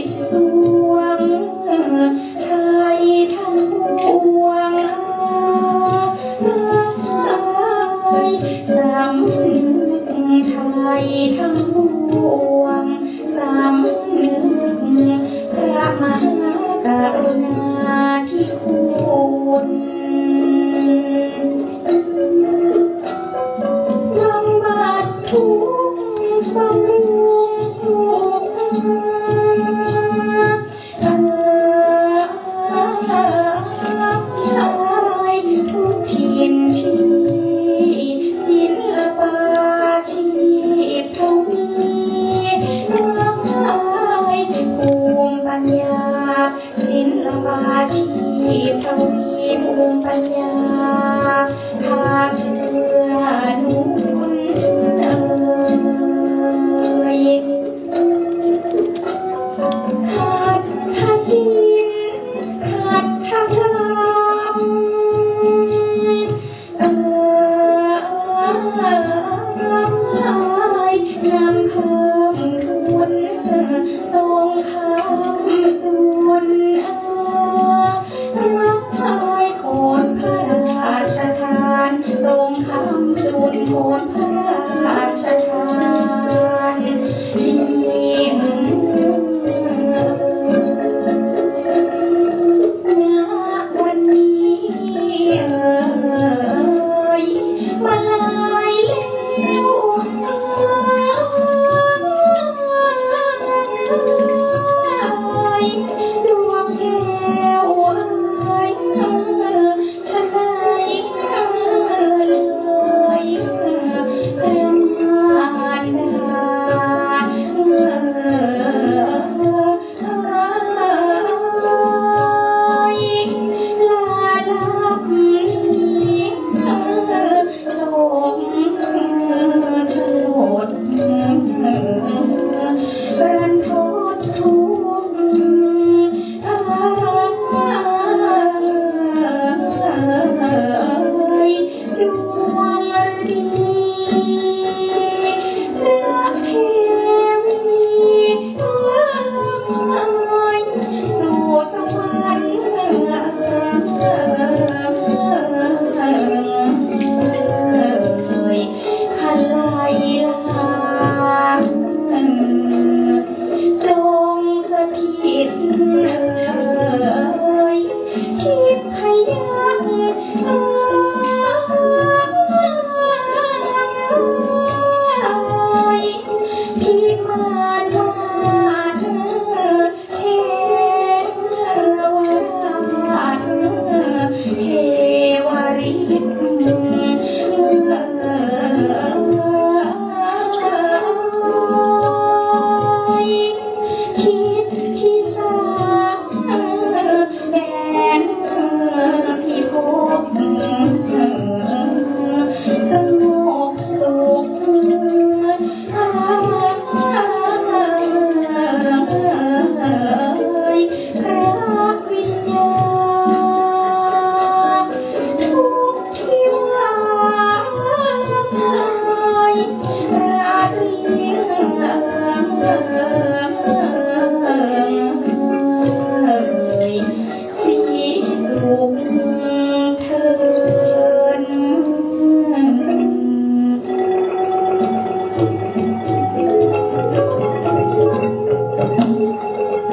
ชวงไทยทั้งปวงเอ้ยสาไทยทั้งปวงสาระมกรุ ภูมิปัญญาพาเธอนุนเอ่ยหัดหัดยินหัดทำามเออ